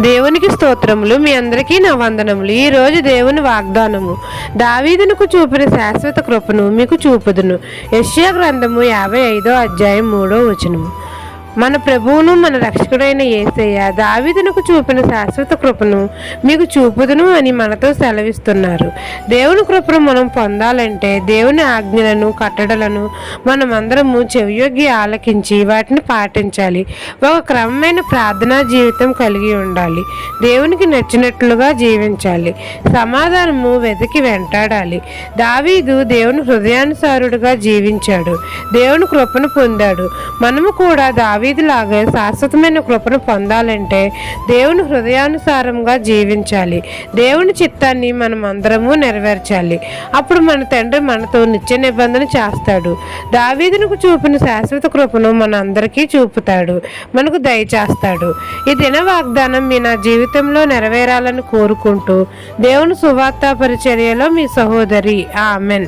దేవునికి స్తోత్రములు మీ అందరికీ నా వందనములు. ఈరోజు దేవుని వాగ్దానము దావీదునకు చూపిన శాశ్వత కృపను మీకు చూపుదును. యశ్యా గ్రంథము యాభై ఐదో అధ్యాయం మూడో వచనము. మన ప్రభువును మన రక్షకుడైన యేసయ్య దావీదునకు చూపిన శాశ్వత కృపను మీకు చూపుదును అని మనతో సెలవిస్తున్నారు. దేవుని కృపను మనం పొందాలంటే దేవుని ఆజ్ఞలను కట్టడలను మనమందరము చెవియొగ్గి ఆలకించి వాటిని పాటించాలి. ఒక క్రమమైన ప్రార్థనా జీవితం కలిగి ఉండాలి. దేవునికి నచ్చినట్లుగా జీవించాలి. సమాధానము వెతికి వెంటాడాలి. దావీదు దేవుని హృదయానుసారుడుగా జీవించాడు. దేవుని కృపను పొందాడు. మనము కూడా దావీదులాగా శాశ్వతమైన కృపను పొందాలంటే దేవుని హృదయానుసారంగా జీవించాలి. దేవుని చిత్తాన్ని మనం అందరము నెరవేర్చాలి. అప్పుడు మన తండ్రి మనతో నిత్య నిబంధన చేస్తాడు. దావీదునకు చూపిన శాశ్వత కృపను మన అందరికీ చూపుతాడు. మనకు దయచేస్తాడు. ఈ దిన వాగ్దానం మీ నా జీవితంలో నెరవేరాలని కోరుకుంటూ దేవుని సువార్త పరిచర్యలో మీ సహోదరి. ఆమెన్.